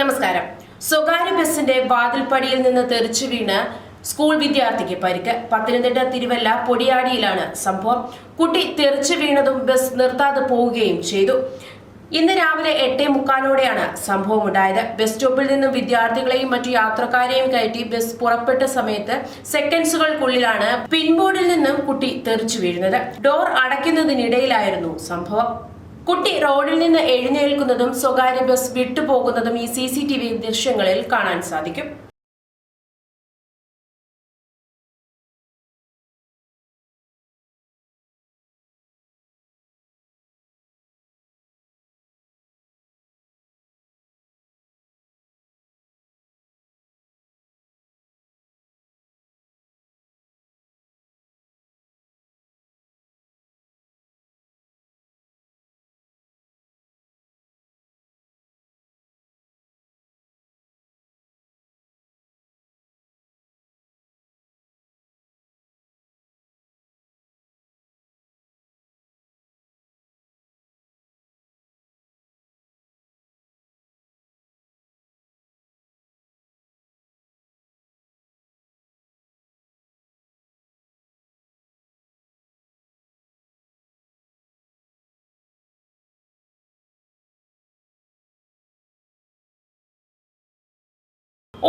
നമസ്കാരം. സ്വകാര്യ ബസിന്റെ വാതിൽപ്പടിയിൽ നിന്ന് തെറിച്ചു വീണ് സ്കൂൾ വിദ്യാർത്ഥിക്ക് പരിക്ക്. പത്തനംതിട്ട തിരുവല്ല പൊടിയാടിയിലാണ് സംഭവം. കുട്ടി തെറിച്ചു വീണതും ബസ് നിർത്താതെ പോവുകയും ചെയ്തു. ഇന്ന് രാവിലെ എട്ടേ മുക്കാലോടെയാണ് സംഭവം ഉണ്ടായത് ബസ് സ്റ്റോപ്പിൽ നിന്നും വിദ്യാർത്ഥികളെയും മറ്റു യാത്രക്കാരെയും കയറ്റി ബസ് പുറപ്പെട്ട സമയത്ത് സെക്കൻഡ്സുകൾക്കുള്ളിലാണ് പിൻബോർഡിൽ നിന്നും കുട്ടി തെറിച്ചു വീഴുന്നത്. ഡോർ അടയ്ക്കുന്നതിനിടയിലായിരുന്നു സംഭവം. കുട്ടി റോഡിൽ നിന്ന് എഴുന്നേൽക്കുന്നതും സ്വകാര്യ ബസ് വിട്ടുപോകുന്നതും ഈ സി സി ടി വി ദൃശ്യങ്ങളിൽ കാണാൻ സാധിക്കും.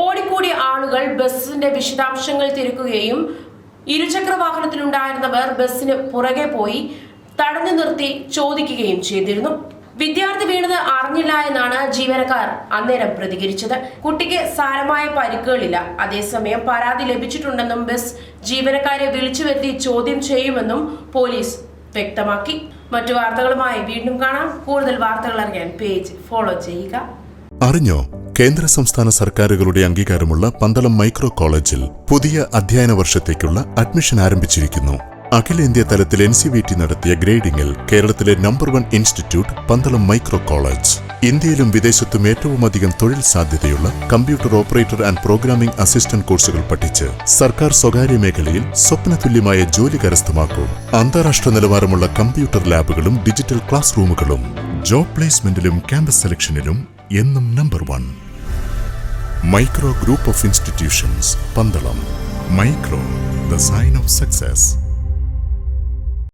ഓടിക്കൂടിയ ആളുകൾ ബസ്സിന്റെ വിശദാംശങ്ങൾ തിരക്കുകയും ഇരുചക്ര വാഹനത്തിലുണ്ടായിരുന്നവർ ബസ്സിന് പുറകെ പോയി തടഞ്ഞു നിർത്തി ചോദിക്കുകയും ചെയ്തിരുന്നു. വിദ്യാർത്ഥി വീണത് അറിഞ്ഞില്ല എന്നാണ് ജീവനക്കാർ അന്നേരം പ്രതികരിച്ചത്. കുട്ടിക്ക് സാരമായ പരിക്കുകളില്ല. അതേസമയം പരാതി ലഭിച്ചിട്ടുണ്ടെന്നും ബസ് ജീവനക്കാരെ വിളിച്ചു വരുത്തി ചോദ്യം ചെയ്യുമെന്നും പോലീസ് വ്യക്തമാക്കി. മറ്റു വാർത്തകളുമായി വീണ്ടും കാണാം. കൂടുതൽ വാർത്തകൾ അറിയാൻ പേജ് ഫോളോ ചെയ്യുക. അറിഞ്ഞോ? കേന്ദ്ര സംസ്ഥാന സർക്കാരുകളുടെ അംഗീകാരമുള്ള പന്തളം മൈക്രോ കോളേജിൽ പുതിയ അധ്യയന വർഷത്തേക്കുള്ള അഡ്മിഷൻ ആരംഭിച്ചിരിക്കുന്നു. അഖിലേന്ത്യാ തലത്തിൽ എൻ സി വി ടി നടത്തിയ ഗ്രേഡിംഗിൽ കേരളത്തിലെ number one institute Pandalam micro college. ഇന്ത്യയിലും വിദേശത്തും ഏറ്റവുമധികം തൊഴിൽ സാധ്യതയുള്ള computer operator and programming assistant കോഴ്സുകൾ പഠിച്ച് സർക്കാർ സ്വകാര്യ മേഖലയിൽ സ്വപ്നതുല്യമായ ജോലി കരസ്ഥമാക്കും. അന്താരാഷ്ട്ര നിലവാരമുള്ള കമ്പ്യൂട്ടർ ലാബുകളും ഡിജിറ്റൽ ക്ലാസ് റൂമുകളും ജോബ് പ്ലേസ്മെന്റിലും ക്യാമ്പസ് സെലക്ഷനിലും എന്നും number one micro group of institutions Pandalam micro the sign of success